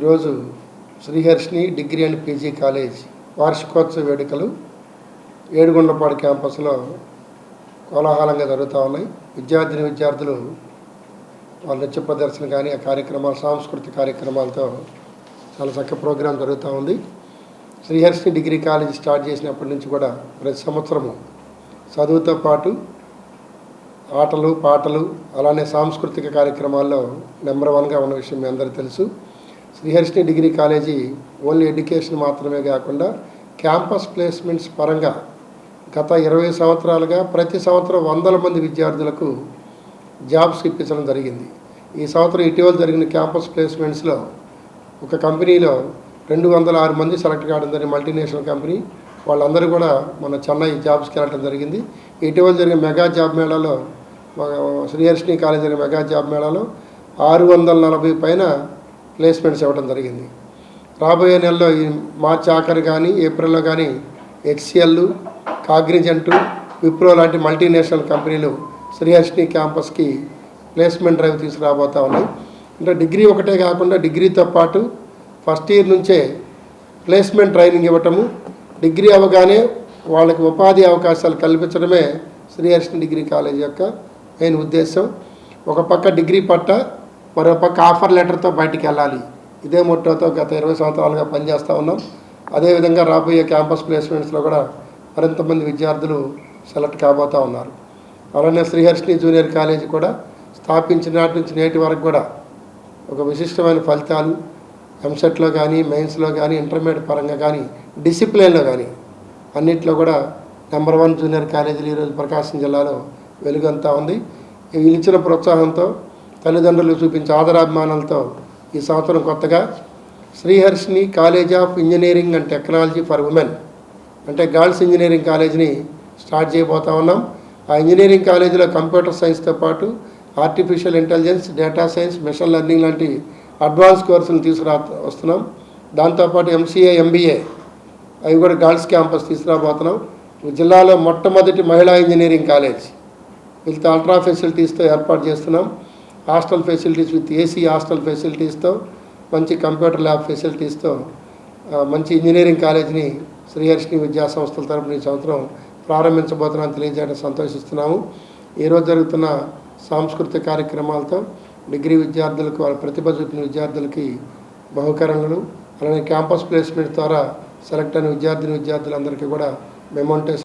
ఈరోజు Sriharshini degree and PG college వార్షికోత్సవ వేడుకలు ఏడుగుండ్లపాడు క్యాంపస్లో కోలాహలంగా జరుగుతూ ఉన్నాయి. విద్యార్థిని విద్యార్థులు వాళ్ళ నృత్య ప్రదర్శన కానీ ఆ కార్యక్రమాలు సాంస్కృతిక కార్యక్రమాలతో చాలా చక్క ప్రోగ్రాం జరుగుతూ ఉంది. శ్రీహర్షిని డిగ్రీ కాలేజ్ స్టార్ట్ చేసినప్పటి నుంచి కూడా ప్రతి సంవత్సరము చదువుతో పాటు ఆటలు పాటలు అలానే సాంస్కృతిక కార్యక్రమాల్లో నెంబర్ వన్గా ఉన్న విషయం మీ అందరికీ తెలుసు. Sriharshini degree college only education మాత్రమే కాకుండా క్యాంపస్ ప్లేస్మెంట్స్ పరంగా గత ఇరవై సంవత్సరాలుగా ప్రతి సంవత్సరం వందల మంది విద్యార్థులకు జాబ్స్ ఇప్పించడం జరిగింది. ఈ సంవత్సరం ఇటీవల జరిగిన క్యాంపస్ ప్లేస్మెంట్స్లో ఒక కంపెనీలో రెండు వందల ఆరు మంది సెలెక్ట్ కావడం జరిగింది మల్టీనేషనల్ కంపెనీ. వాళ్ళందరూ కూడా మన చెన్నై జాబ్స్కి వెళ్ళడం జరిగింది. ఇటీవల జరిగిన మెగా జాబ్ మేళాలో శ్రీహర్షిని కాలేజ్ జరిగిన మెగా జాబ్ మేళాలో ఆరు వందల నలభై పైన ప్లేస్మెంట్స్ ఇవ్వడం జరిగింది. రాబోయే నెలలో ఈ మార్చి ఆఖరి కానీ ఏప్రిల్లో కానీ హెచ్సిఎల్ కాగ్నిజెంట్ విప్రో లాంటి మల్టీనేషనల్ కంపెనీలు శ్రీహర్షిని క్యాంపస్కి ప్లేస్మెంట్ డ్రైవ్ తీసుకురాబోతా ఉన్నాయి. అంటే డిగ్రీ ఒకటే కాకుండా డిగ్రీతో పాటు ఫస్ట్ ఇయర్ నుంచే ప్లేస్మెంట్ ట్రైనింగ్ ఇవ్వటము డిగ్రీ అవగానే వాళ్ళకి ఉపాధి అవకాశాలు కల్పించడమే శ్రీహర్షిని డిగ్రీ కాలేజ్ యొక్క మెయిన్ ఉద్దేశం. ఒక పక్క డిగ్రీ పట్ట మరో పక్క ఆఫర్ లెటర్తో బయటికి వెళ్ళాలి ఇదే మొట్టతో గత ఇరవై సంవత్సరాలుగా పనిచేస్తూ ఉన్నాం. అదేవిధంగా రాబోయే క్యాంపస్ ప్లేస్మెంట్స్లో కూడా మరింత మంది విద్యార్థులు సెలెక్ట్ కాబోతూ ఉన్నారు. అలానే శ్రీహర్షిని జూనియర్ కాలేజీ కూడా స్థాపించిన నాటి నుంచి నేటి వరకు కూడా ఒక విశిష్టమైన ఫలితాలు ఎంసెట్లో కానీ మెయిన్స్లో కానీ ఇంటర్మీడియట్ పరంగా కానీ డిసిప్లిన్లో కానీ అన్నిట్లో కూడా నెంబర్ వన్ జూనియర్ కాలేజీలు ఈరోజు ప్రకాశం జిల్లాలో వెలుగంతా ఉంది. వీళ్ళు ఇచ్చిన ప్రోత్సాహంతో తల్లిదండ్రులు చూపించే ఆదరాభిమానాలతో ఈ సంవత్సరం కొత్తగా Sriharshini college of engineering and technology for women అంటే గర్ల్స్ ఇంజనీరింగ్ కాలేజీని స్టార్ట్ చేయబోతా ఉన్నాం. ఆ ఇంజనీరింగ్ కాలేజీలో కంప్యూటర్ సైన్స్తో పాటు artificial intelligence data science machine learning లాంటి అడ్వాన్స్ కోర్సులు తీసుకురా వస్తున్నాం. దాంతోపాటు ఎంసీఏ ఎంబీఏ అవి కూడా గర్ల్స్ క్యాంపస్ తీసుకురాబోతున్నాం. జిల్లాలో మొట్టమొదటి మహిళా ఇంజనీరింగ్ కాలేజ్ వీళ్ళతో అల్ట్రా ఫెసిలిటీస్తో ఏర్పాటు చేస్తున్నాం. Hostel facilities with AC hostel ఫెసిలిటీస్తో మంచి కంప్యూటర్ ల్యాబ్ ఫెసిలిటీస్తో మంచి ఇంజనీరింగ్ కాలేజీని శ్రీహర్షిని విద్యా సంస్థల తరపున ఈ సంవత్సరం ప్రారంభించబోతున్నాను తెలియజేయడం సంతోషిస్తున్నాము. ఈరోజు జరుగుతున్న సాంస్కృతిక కార్యక్రమాలతో డిగ్రీ విద్యార్థులకు వాళ్ళ ప్రతిభ చూపిన విద్యార్థులకి బహుకరణలు అలానే క్యాంపస్ ప్లేస్మెంట్ ద్వారా సెలెక్ట్ అయిన విద్యార్థిని విద్యార్థులందరికీ కూడా mementos